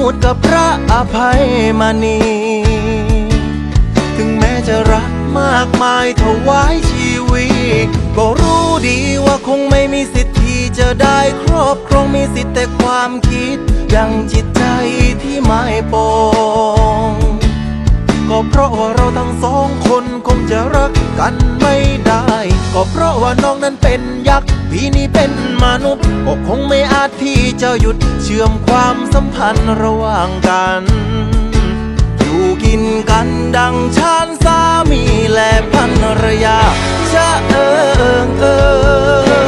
มุทรกับพระอภัยมณี ถึงแม้จะรักมากมายถวายชีวิต ก็รู้ดีว่าคงไม่มีสิทธิ์ที่จะได้ครอบครองมีสิทธิ์แต่ความคิด ยังจิตใจที่ไม่ปองก็เพราะว่าเราทั้งสองคนคงจะรักกันไม่ ก็เพราะว่าน้องนั้นเป็นยักษ์พี่นี่เป็นมนุษย์ก็คงไม่อาจที่จะหยุดเชื่อมความสัมพันธ์ระหว่างกัน อยู่กินกันดังชานสามีและภรรยา จะเอิงเอย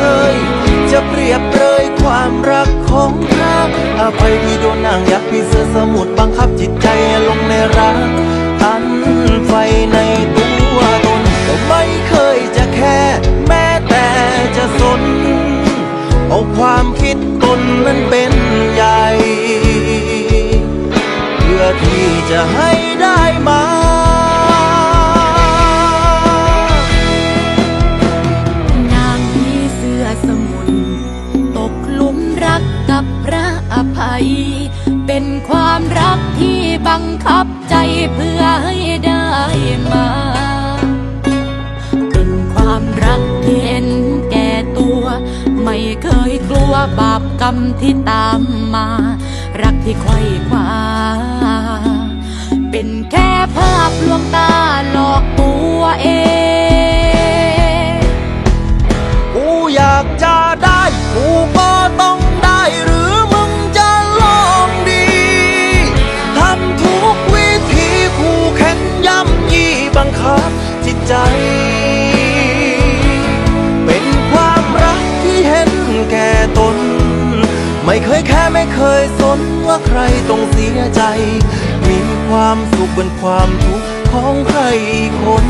บังคับใจเพื่อให้ได้มา เป็นความรักที่เห็นแก่ตัว ไม่เคยกลัวบาปกรรมที่ตามมา รักที่ไขว้คว้าเป็นแค่ภาพลวงตาหลอกตัวเอง ใจ เป็นความรักที่เห็นแก่ตน ไม่เคยแค่ไม่เคยสนว่าใครต้องเสียใจ มีความสุขบนความทุกข์ของใครคน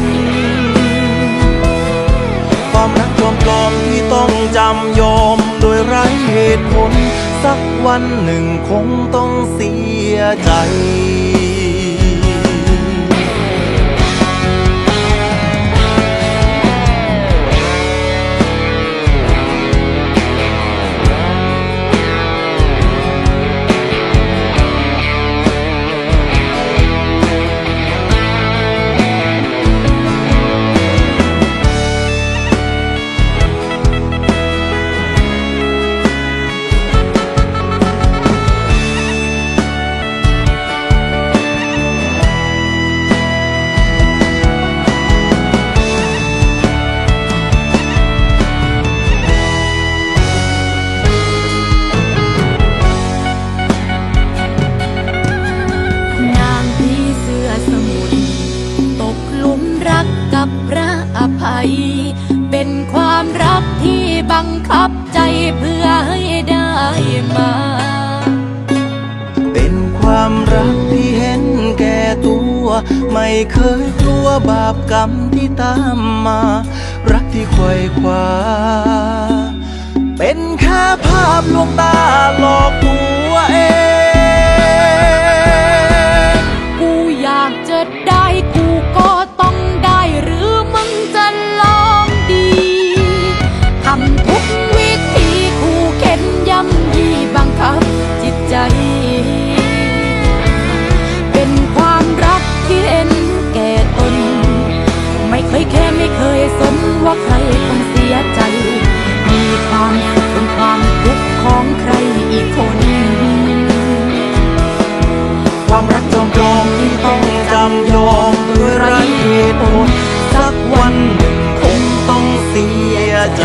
ความรักจอมปลอมที่ต้องจำยอมโดยไร้เหตุผล สักวันหนึ่งคงต้องเสียใจ ทับใจเพื่อให้ได้มา เป็นความรักที่เห็นแก่ตัว ไม่เคยกลัวบาปกรรมที่ตามมา รักที่ควยคว้าเป็นแค่ภาพลวงตาหลอกตัวเอง เสียใจ